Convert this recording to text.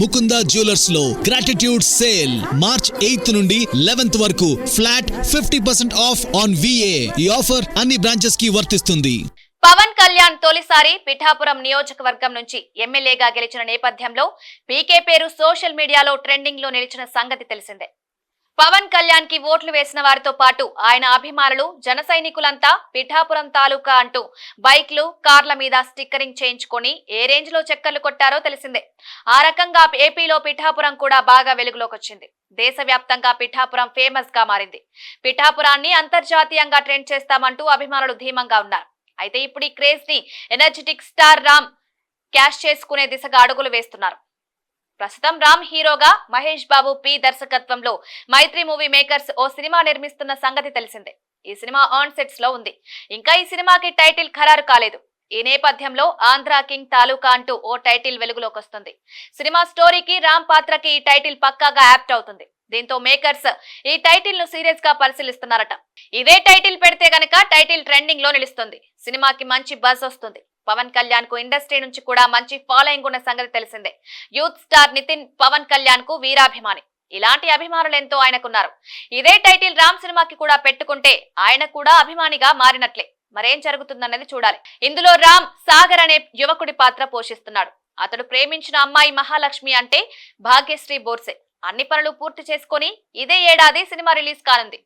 ముకుంద జ్యువెలర్స్లో gratitude sale March eighth నుండి eleventh వరకు flat fifty percent off on VA ఈ ఆఫర్ అన్ని బ్రాంచెస్కి వర్తిస్తుంది. పవన్ కళ్యాణ్ తొలిసారి పిఠాపురం నియోజకవర్గం నుంచి ఎమ్మెల్యేగా గెలిచిన నేపథ్యంలో పీకే పేరు సోషల్ మీడియాలో ట్రెండింగ్లో నిలిచిన సంగతి తెలిసిందే. పవన్ కళ్యాణ్కి ఓట్లు వేసిన వారితో పాటు ఆయన అభిమానులు జన సైనికులంతా పిఠాపురం తాలూకా అంటూ బైక్లు కార్ల మీద స్టిక్కరింగ్ చేయించుకొని ఏ రేంజ్లో చక్కర్లు కొట్టారో తెలిసిందే. ఆ రకంగా ఏపీలో పిఠాపురం కూడా బాగా వెలుగులోకి వచ్చింది దేశవ్యాప్తంగా పిఠాపురం ఫేమస్గా మారింది. పిఠాపురాన్ని అంతర్జాతీయంగా ట్రెండ్ చేస్తామంటూ అభిమానులు ధీమంగా ఉన్నారు. అయితే ఇప్పుడు ఈ క్రేజ్ని ఎనర్జెటిక్ స్టార్ రామ్ క్యాష్ చేసుకునే దిశగా అడుగులు వేస్తున్నారు. ప్రస్తుతం రామ్ హీరోగా మహేష్ బాబు పి దర్శకత్వంలో మైత్రి మూవీ మేకర్స్ ఓ సినిమా నిర్మిస్తున్న సంగతి తెలిసిందే. ఈ సినిమా ఆన్ సెట్స్లో ఉంది. ఇంకా ఈ సినిమాకి టైటిల్ ఖరారు కాలేదు. ఈ నేపథ్యంలో ఆంధ్ర కింగ్ తాలూకా అంటూ ఓ టైటిల్ వెలుగులోకి వస్తుంది. సినిమా స్టోరీకి రామ్ పాత్రకి ఈ టైటిల్ పక్కాగా యాప్ట్ అవుతుంది. దీంతో మేకర్స్ ఈ టైటిల్ను సీరియస్గా పరిశీలిస్తున్నారట. ఇదే టైటిల్ పెడితే గనక టైటిల్ ట్రెండింగ్లో నిలుస్తుంది. సినిమాకి మంచి బజ్ వస్తుంది. పవన్ కళ్యాణ్కు ఇండస్ట్రీ నుంచి కూడా మంచి ఫాలోయింగ్ ఉన్న సంగతి తెలిసిందే. యూత్ స్టార్ నితిన్ పవన్ కళ్యాణ్కు వీరాభిమాని. ఇలాంటి అభిమానులు ఎంతో ఆయనకున్నారు. ఇదే టైటిల్ రామ్ సినిమాకి కూడా పెట్టుకుంటే ఆయన కూడా అభిమానిగా మారినట్లే. మరేం జరుగుతుందన్నది చూడాలి. ఇందులో రామ్ సాగర్ అనే యువకుడి పాత్ర పోషిస్తున్నాడు. అతడు ప్రేమించిన అమ్మాయి మహాలక్ష్మి అంటే భాగ్యశ్రీ బోర్సే. అన్ని పనులు పూర్తి చేసుకొని ఇదే ఏడాది సినిమా రిలీజ్ కానుంది.